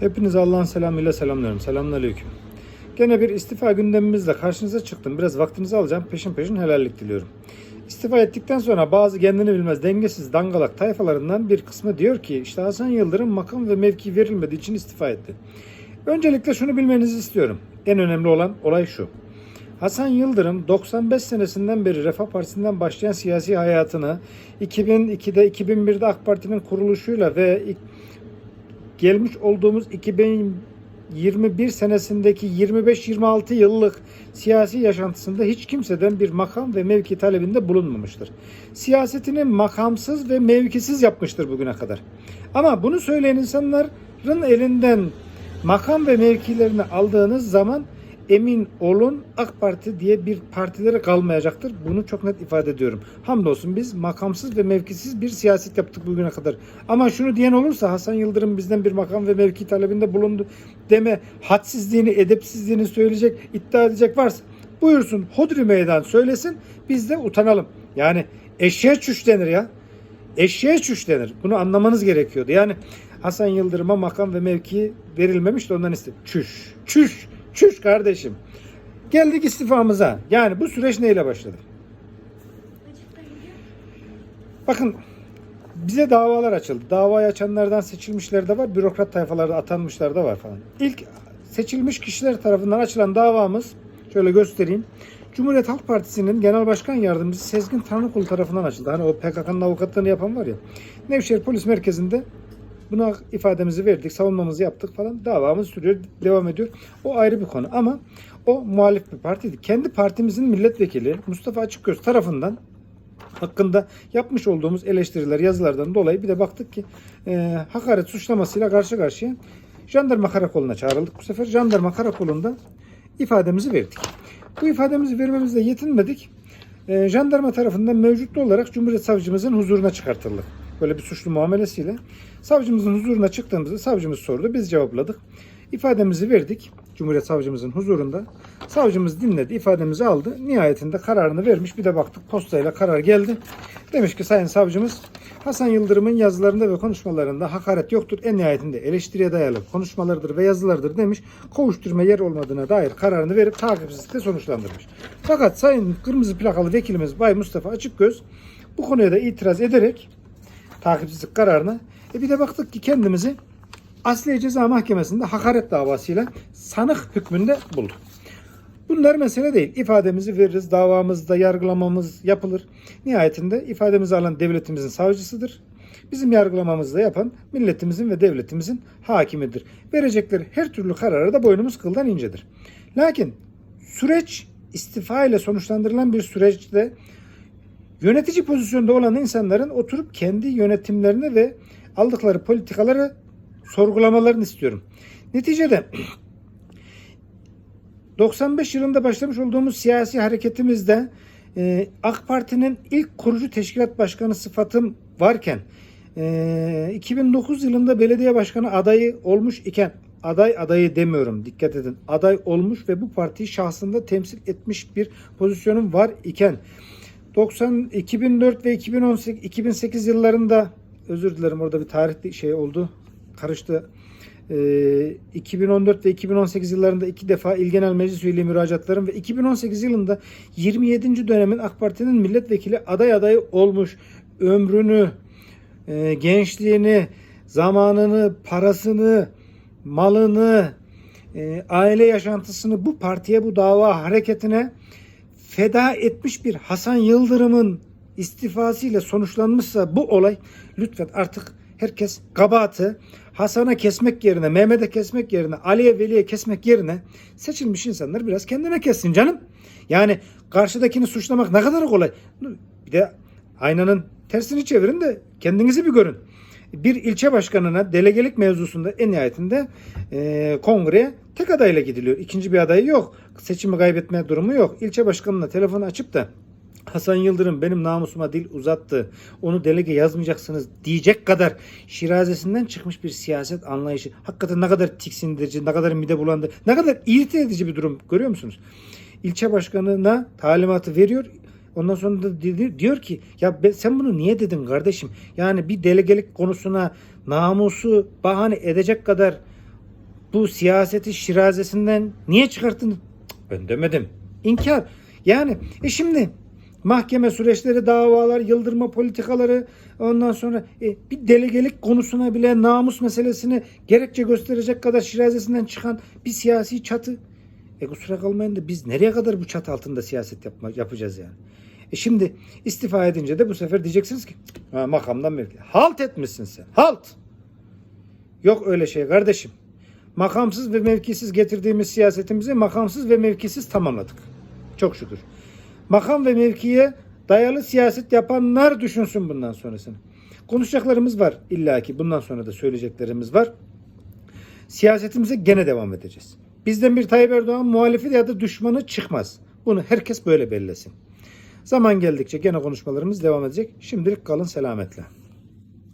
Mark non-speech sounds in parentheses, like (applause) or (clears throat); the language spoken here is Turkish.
Hepinize Allah'ın selamıyla selamlıyorum. Selamünaleyküm. Gene bir istifa gündemimizle karşınıza çıktım. Biraz vaktinizi alacağım. Peşin peşin helallik diliyorum. İstifa ettikten sonra bazı kendini bilmez dengesiz dangalak tayfalarından bir kısmı diyor ki işte Hasan Yıldırım makam ve mevki verilmediği için istifa etti. Öncelikle şunu bilmenizi istiyorum. En önemli olan olay şu. Hasan Yıldırım 95 senesinden beri Refah Partisi'nden başlayan siyasi hayatını 2002'de 2001'de AK Parti'nin kuruluşuyla ve gelmiş olduğumuz 2021 senesindeki 25-26 yıllık siyasi yaşantısında hiç kimseden bir makam ve mevki talebinde bulunmamıştır. Siyasetini makamsız ve mevkisiz yapmıştır bugüne kadar. Ama bunu söyleyen insanların elinden makam ve mevkilerini aldığınız zaman emin olun AK Parti diye bir partileri kalmayacaktır. Bunu çok net ifade ediyorum. Hamdolsun biz makamsız ve mevkisiz bir siyaset yaptık bugüne kadar. Ama şunu diyen olursa Hasan Yıldırım bizden bir makam ve mevki talebinde bulundu deme hadsizliğini, edepsizliğini söyleyecek, iddia edecek varsa buyursun hodri meydan söylesin biz de utanalım. Yani eşeğe çüş denir ya. Eşeğe çüş denir. Bunu anlamanız gerekiyordu. Yani Hasan Yıldırım'a makam ve mevki verilmemiş de ondan iste. Çüş. Çüş. Çüş kardeşim. Geldik istifamıza. Yani bu süreç neyle başladı? Bakın bize davalar açıldı. Davayı açanlardan seçilmişler de var. Bürokrat tayfalarda atanmışlar da var falan. İlk seçilmiş kişiler tarafından açılan davamız şöyle göstereyim. Cumhuriyet Halk Partisi'nin Genel Başkan Yardımcısı Sezgin Tanrıkul tarafından açıldı. Hani o PKK'nın avukatlığını yapan var ya. Nevşehir Polis Merkezi'nde Buna ifademizi verdik, savunmamızı yaptık falan. Davamız sürüyor, devam ediyor. O ayrı bir konu ama o muhalif bir partiydi. Kendi partimizin milletvekili Mustafa Açıkgöz tarafından hakkında yapmış olduğumuz eleştiriler, yazılardan dolayı bir de baktık ki e, hakaret suçlamasıyla karşı karşıya jandarma karakoluna çağrıldık. Bu sefer jandarma karakolunda ifademizi verdik. Bu ifademizi vermemizle yetinmedik. E, jandarma tarafından mevcutlu olarak Cumhuriyet Savcımızın huzuruna çıkartıldık. Böyle bir suçlu muamelesiyle. Savcımızın huzuruna çıktığımızda savcımız sordu. Biz cevapladık. İfademizi verdik. Cumhuriyet Savcımızın huzurunda. Savcımız dinledi, ifademizi aldı. Nihayetinde kararını vermiş. Bir de baktık postayla karar geldi. Demiş ki Sayın Savcımız Hasan Yıldırım'ın yazılarında ve konuşmalarında hakaret yoktur. En nihayetinde eleştiriye dayalı konuşmalarıdır ve yazılardır demiş. Kovuşturma yer olmadığına dair kararını verip takipsizlikle sonuçlandırmış. Fakat Sayın Kırmızı Plakalı Vekilimiz Bay Mustafa Açıkgöz bu konuya da itiraz ederek takipsizlik kararına e bir de baktık ki kendimizi Asliye Ceza Mahkemesi'nde hakaret davasıyla sanık hükmünde bulduk. Bunlar mesele değil. İfademizi veririz, davamızda yargılamamız yapılır. Nihayetinde ifademizi alan devletimizin savcısıdır. Bizim yargılamamızı da yapan milletimizin ve devletimizin hakimidir. Verecekleri her türlü karara da boynumuz kıldan incedir. Lakin süreç istifa ile sonuçlandırılan bir süreçte yönetici pozisyonda olan insanların oturup kendi yönetimlerini ve aldıkları politikaları sorgulamalarını istiyorum. Neticede (clears throat) 95 yılında başlamış olduğumuz siyasi hareketimizde e, AK Parti'nin ilk kurucu teşkilat başkanı sıfatım varken e, 2009 yılında belediye başkanı adayı olmuş iken aday adayı demiyorum dikkat edin aday olmuş ve bu partiyi şahsında temsil etmiş bir pozisyonum var iken 90 2004 ve 2018 2008 yıllarında özür dilerim orada bir tarih şey oldu karıştı. Ee, 2014 ve 2018 yıllarında iki defa İl Genel Meclis Üyeliği müracaatlarım ve 2018 yılında 27. dönemin AK Parti'nin milletvekili aday adayı olmuş. Ömrünü, e, gençliğini, zamanını, parasını, malını, e, aile yaşantısını bu partiye, bu dava hareketine feda etmiş bir Hasan Yıldırım'ın istifasıyla sonuçlanmışsa bu olay lütfen artık herkes kabahatı Hasan'a kesmek yerine, Mehmet'e kesmek yerine, Ali'ye, Veli'ye kesmek yerine seçilmiş insanlar biraz kendine kessin canım. Yani karşıdakini suçlamak ne kadar kolay. Bir de aynanın tersini çevirin de kendinizi bir görün. Bir ilçe başkanına delegelik mevzusunda en nihayetinde e, kongreye tek adayla gidiliyor. İkinci bir adayı yok. Seçimi kaybetme durumu yok. İlçe başkanına telefonu açıp da Hasan Yıldırım benim namusuma dil uzattı. Onu delege yazmayacaksınız diyecek kadar şirazesinden çıkmış bir siyaset anlayışı. Hakikaten ne kadar tiksindirici, ne kadar mide bulandı, ne kadar irite edici bir durum görüyor musunuz? İlçe başkanına talimatı veriyor. Ondan sonra da diyor ki ya ben, sen bunu niye dedin kardeşim? Yani bir delegelik konusuna namusu bahane edecek kadar bu siyaseti şirazesinden niye çıkarttın? Ben demedim. İnkar. Yani e şimdi mahkeme süreçleri, davalar, yıldırma politikaları ondan sonra e, bir delegelik konusuna bile namus meselesini gerekçe gösterecek kadar şirazesinden çıkan bir siyasi çatı. E kusura kalmayın da biz nereye kadar bu çatı altında siyaset yapma, yapacağız yani? E şimdi istifa edince de bu sefer diyeceksiniz ki ha, makamdan mevki. Halt etmişsin sen. Halt. Yok öyle şey kardeşim. Makamsız ve mevkisiz getirdiğimiz siyasetimizi makamsız ve mevkisiz tamamladık. Çok şükür. Makam ve mevkiye dayalı siyaset yapanlar düşünsün bundan sonrasını. Konuşacaklarımız var illaki. Bundan sonra da söyleyeceklerimiz var. Siyasetimize gene devam edeceğiz. Bizden bir Tayyip Erdoğan muhalifi ya da düşmanı çıkmaz. Bunu herkes böyle bellesin. Zaman geldikçe gene konuşmalarımız devam edecek. Şimdilik kalın selametle.